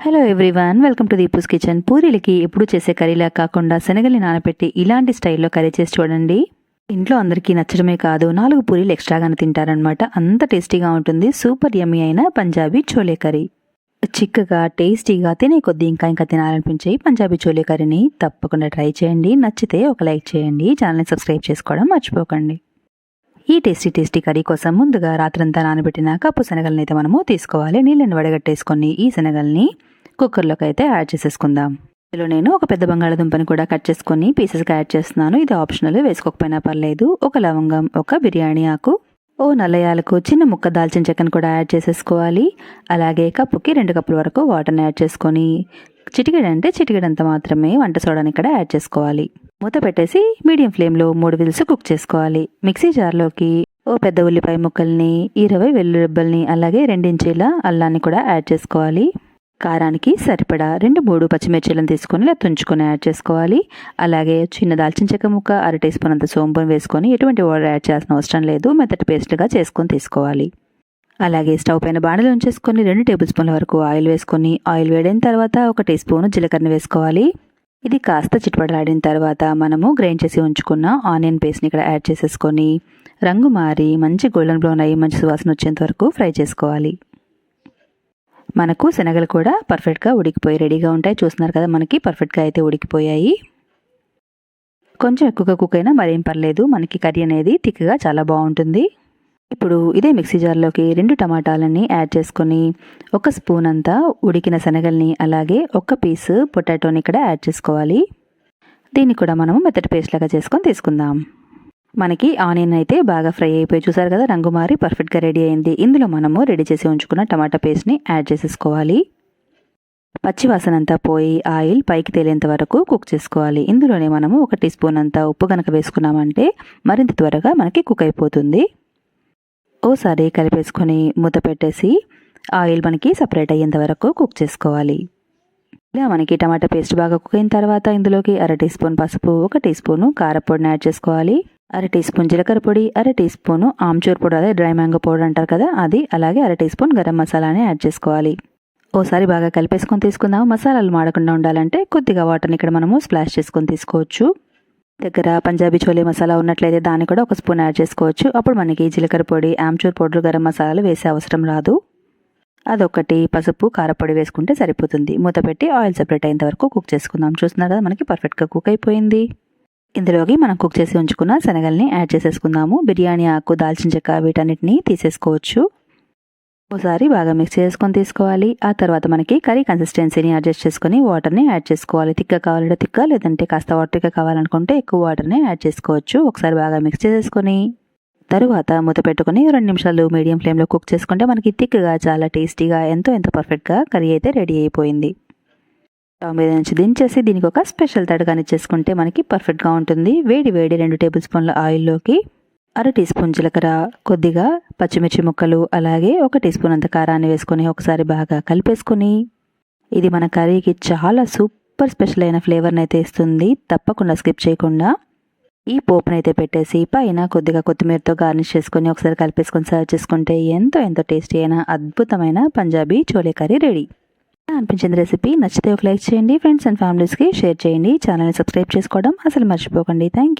Hello everyone welcome to Deepu's kitchen పూరీలకి ఎప్పుడు చేసే కర్రీలా కాకుండా శనగల్ని నానబెట్టి ఇలాంటి స్టైల్లో కర్రీ చేసి చూడండి. ఇంట్లో అందరికీ నచ్చడమే కాదు నాలుగు పూరీలు ఎక్స్ట్రాగానే తింటారనమాట అంత టేస్టీగా ఉంటుంది. సూపర్ యమ్మీ అయిన పంజాబీ చోలే కర్రీ. చిక్కగా టేస్టీగా తినే కొద్దీ ఇంకా ఇంకా తినాలనిపించే పంజాబీ చోలే కర్రీని తప్పకుండా ట్రై చేయండి. నచ్చితే ఒక లైక్ చేయండి. ఛానల్ని సబ్స్క్రైబ్ చేసుకోవడం మర్చిపోకండి. ఈ టేస్టీ టేస్టీ కర్రీ కోసం ముందుగా రాత్రంతా నానబెట్టిన కప్పు శనగల్ని అయితే మనము తీసుకోవాలి. నీళ్ళని వడగట్టేసుకొని ఈ శనగల్ని కుక్కర్లోకి అయితే యాడ్ చేసేసుకుందాం. ఇందులో నేను ఒక పెద్ద బంగాళదుంపని కూడా కట్ చేసుకొని పీసెస్గా యాడ్ చేస్తున్నాను. ఇది ఆప్షనల్ వేసుకోకపోయినా పర్లేదు. ఒక లవంగం ఒక బిర్యానీ ఆకు ఓ నల్లయాలకు చిన్న ముక్క దాల్చిన చెక్కను కూడా యాడ్ చేసేసుకోవాలి. అలాగే కప్పుకి రెండు కప్పుల వరకు వాటర్ని యాడ్ చేసుకొని చిటికెడు అంటే చిటికెడంత మాత్రమే వంట సోడాని ఇక్కడ యాడ్ చేసుకోవాలి. మూత పెట్టేసి మీడియం ఫ్లేమ్లో మూడు విల్స్ కుక్ చేసుకోవాలి. మిక్సీ జార్లోకి ఓ పెద్ద ఉల్లిపాయ ముక్కల్ని ఇరవై వెల్లుల్లిబ్బల్ని అలాగే రెండించీల అల్లాన్ని కూడా యాడ్ చేసుకోవాలి. కారానికి సరిపడా రెండు మూడు పచ్చిమిర్చీలను తీసుకొని ఇలా తుంచుకొని యాడ్ చేసుకోవాలి. అలాగే చిన్న దాల్చిన చెక్క ముక్క అర టీ స్పూన్ అంత సోంపుని వేసుకొని ఎటువంటి వాటర్ యాడ్ చేయాల్సిన అవసరం లేదు. మెత్తటి పేస్ట్గా చేసుకొని తీసుకోవాలి. అలాగే స్టవ్ పైన బాణలు ఉంచేసుకొని రెండు టేబుల్ స్పూన్ల వరకు ఆయిల్ వేసుకొని ఆయిల్ వేడైన తర్వాత ఒక టీ స్పూన్ జీలకర్ర వేసుకోవాలి. ఇది కాస్త చిట్పడలాడిన తర్వాత మనము గ్రైండ్ చేసి ఉంచుకున్న ఆనియన్ పేస్ట్ని ఇక్కడ యాడ్ చేసేసుకొని రంగు మారి మంచి గోల్డెన్ బ్రౌన్ అయ్యి మంచి సువాసన వచ్చేంత వరకు ఫ్రై చేసుకోవాలి. మనకు శనగలు కూడా పర్ఫెక్ట్గా ఉడికిపోయి రెడీగా ఉంటాయి. చూస్తున్నారు కదా మనకి పర్ఫెక్ట్గా అయితే ఉడికిపోయాయి. కొంచెం ఎక్కువగా కుక్ అయినా మరేం పర్లేదు. మనకి కర్రీ అనేది తిక్కగా చాలా బాగుంటుంది. ఇప్పుడు ఇదే మిక్సీ జార్లోకి రెండు టమాటాలని యాడ్ చేసుకొని ఒక స్పూన్ అంతా ఉడికిన శనగల్ని అలాగే ఒక పీస్ పొటాటోని ఇక్కడ యాడ్ చేసుకోవాలి. దీన్ని కూడా మనము మెత్తటి పేస్ట్ లాగా చేసుకొని తీసుకుందాం. మనకి ఆనియన్ అయితే బాగా ఫ్రై అయిపోయి చూసారు కదా రంగు మారి పర్ఫెక్ట్గా రెడీ అయింది. ఇందులో మనము రెడీ చేసి ఉంచుకున్న టమాటా పేస్ట్ని యాడ్ చేసేసుకోవాలి. పచ్చివాసన అంతా పోయి ఆయిల్ పైకి తేలేంత వరకు కుక్ చేసుకోవాలి. ఇందులోనే మనము ఒక టీ స్పూన్ అంతా ఉప్పు కనుక వేసుకున్నామంటే మరింత త్వరగా మనకి కుక్ అయిపోతుంది. ఓసారి కలిపేసుకొని మూత పెట్టేసి ఆయిల్ మనకి సపరేట్ అయ్యేంత వరకు కుక్ చేసుకోవాలి. ఇలా మనకి టమాటా పేస్ట్ బాగా కుక్ అయిన తర్వాత ఇందులోకి అర టీ స్పూన్ పసుపు ఒక టీ స్పూను కారపొడిని యాడ్ చేసుకోవాలి. అర టీ స్పూన్ జీలకర్ర పొడి అర టీ స్పూన్ ఆమ్చూర్ పొడి అదే డ్రై మ్యాంగో పౌడర్ అంటారు కదా అది అలాగే అర టీ స్పూన్ గరం మసాలాని యాడ్ చేసుకోవాలి. ఓసారి బాగా కలిపేసుకొని తీసుకుందాం. మసాలాలు మాడకుండా ఉండాలంటే కొద్దిగా వాటర్ని ఇక్కడ మనము స్ప్లాష్ చేసుకొని తీసుకోవచ్చు. దగ్గర పంజాబీ చోలే మసాలా ఉన్నట్లయితే దాన్ని కూడా ఒక స్పూన్ యాడ్ చేసుకోవచ్చు. అప్పుడు మనకి జీలకర్ర పొడి ఆమ్చూర్ పౌడర్ గరం మసాలాలు వేసే అవసరం రాదు. అదొకటి పసుపు కారపొడి వేసుకుంటే సరిపోతుంది. మూత పెట్టి ఆయిల్ సెపరేట్ అయ్యేంత వరకు కుక్ చేసుకుందాం. చూస్తున్నారు కదా మనకి పర్ఫెక్ట్గా కుక్ అయిపోయింది. ఇందులోకి మనం కుక్ చేసి ఉంచుకున్న శనగల్ని యాడ్ చేసేసుకుందాము. బిర్యానీ ఆకు దాల్చిన చెక్క వీటన్నిటిని తీసేసుకోవచ్చు. ఒకసారి బాగా మిక్స్ చేసుకొని తీసుకోవాలి. ఆ తర్వాత మనకి కర్రీ కన్సిస్టెన్సీని అడ్జస్ట్ చేసుకొని వాటర్ని యాడ్ చేసుకోవాలి. తిక్క కావాలంటే తిక్క లేదంటే కాస్త వాటర్గా కావాలనుకుంటే ఎక్కువ వాటర్ని యాడ్ చేసుకోవచ్చు. ఒకసారి బాగా మిక్స్ చేసుకొని తరువాత మూత పెట్టుకుని రెండు నిమిషాలు మీడియం ఫ్లేమ్లో కుక్ చేసుకుంటే మనకి థిక్గా చాలా టేస్టీగా ఎంతో ఎంతో పర్ఫెక్ట్గా కర్రీ అయితే రెడీ అయిపోయింది. స్టవ్ మీద నుంచి దించేసి దీనికి ఒక స్పెషల్ తడగాని చేసుకుంటే మనకి పర్ఫెక్ట్గా ఉంటుంది. వేడి వేడి రెండు టేబుల్ స్పూన్ల ఆయిల్లోకి అర టీ స్పూన్ జీలకర్ర కొద్దిగా పచ్చిమిర్చి ముక్కలు అలాగే ఒక టీ స్పూన్ అంత కారాన్ని వేసుకొని ఒకసారి బాగా కలిపేసుకొని ఇది మన కర్రీకి చాలా సూపర్ స్పెషల్ అయిన ఫ్లేవర్ని అయితే ఇస్తుంది. తప్పకుండా స్కిప్ చేయకుండా ఈ పోపునైతే పెట్టేసి పైన కొద్దిగా కొత్తిమీరతో గార్నిష్ చేసుకొని ఒకసారి కలిపేసుకొని సర్వ్ చేసుకుంటే ఎంతో ఎంతో టేస్టీ అయిన అద్భుతమైన పంజాబీ చోలే కర్రీ రెడీ. అనిపించింది రెసిపీ? నచ్చితే ఒక లైక్ చేయండి. ఫ్రెండ్స్ అండ్ ఫ్యామిలీస్కి షేర్ చేయండి. ఛానల్ని సబ్స్క్రైబ్ చేసుకోవడం అసలు మర్చిపోకండి. థ్యాంక్